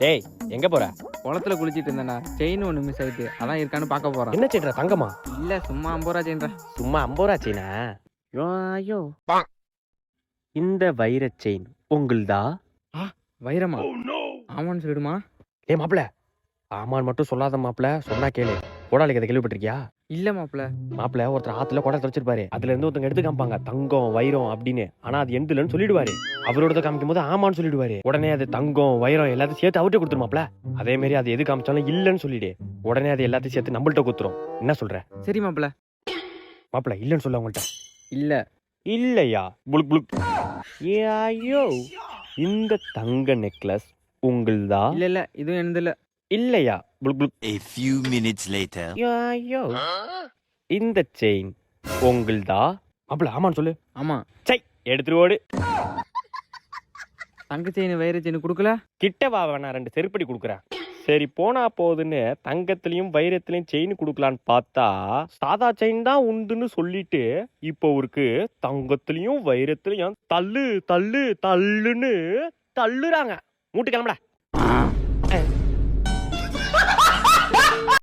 டேய் எங்க போற? குளத்துல குளிச்சிட்டு இருந்தேன்டா. செயின் ஒன்று மிஸ் ஆயிட்டு. அதான் இருக்கான்னு பார்க்க போறேன் என்ன செய்யற தங்கமா? இல்ல சும்மா ஐம்பது ரூபா சும்மா ஐம்பது ரூபா செயினா? ஐயோ இந்த வைர செயின் உங்களுதா? வைரமா? ஆமான்னு சொல்லிடுமா? ஏ மாப்பிள. ஆமான்னு மட்டும் சொல்லாத மாப்பிள. சொன்னா கேளு. கோடாலி கதை கேள்விப்பட்டிருக்கியா? இல்ல மாப்பிள. மாப்பிள ஒருத்தர் ஆத்துல குடத்தை வச்சிருப்பாரு அதுல இருந்து ஒருத்தங்க எடுத்து காமிப்பாங்க. தங்கம் வைரம் அப்படின்னு. ஆனா அது எந்தலன்னு சொல்லிடுவாரு. அவரோட காமிக்கும் போது ஆமான்னு சொல்லிடுவாரு. உடனே அது தங்கம் வைரம் எல்லாத்தையும் சேர்த்து அவர்கிட்ட கொடுத்துருமாப்ல அதே மாதிரி அது எது காமிச்சாலும் இல்லன்னு சொல்லிடு. உடனே அது எல்லாத்தையும் சேர்த்து நம்மள்ட்ட குத்துரும் என்ன சொல்ற? சரி மாப்பிள. மாப்பிள இல்லன்னு சொல்ல அவங்கள்ட்ட இல்ல. இல்லையா? புளுக் புளுக். ஐயோ. இந்த தங்க நெக்லஸ் உங்களுதா? இல்ல இல்ல. இதுவும் என்னது இல்ல இல்லையா? A few minutes later. ஐயோ இந்த செயின் உங்களுதா? மாப்பிள ஆமான்னு சொல்லு. ஆமா. சை எடுத்துட்டு ஓடு. தங்க செயின் வைர செயின் கொடுக்கல? கிட்ட வா வேணா ரெண்டு செருப்படி கொடுக்குறேன். சரி போனா போகுதுன்னு தங்கத்திலயும் வைரத்திலயும் செயின் கொடுக்கலான்னு பார்த்தா சாதா செயின் தான் உண்டுன்னு சொல்லிட்டு இப்போ அவருக்கு தங்கத்திலயும் வைரத்திலயும் தள்ளு தள்ளு தள்ளுன்னு தள்ளுறாங்க. மூட்டு கிளம்புடா.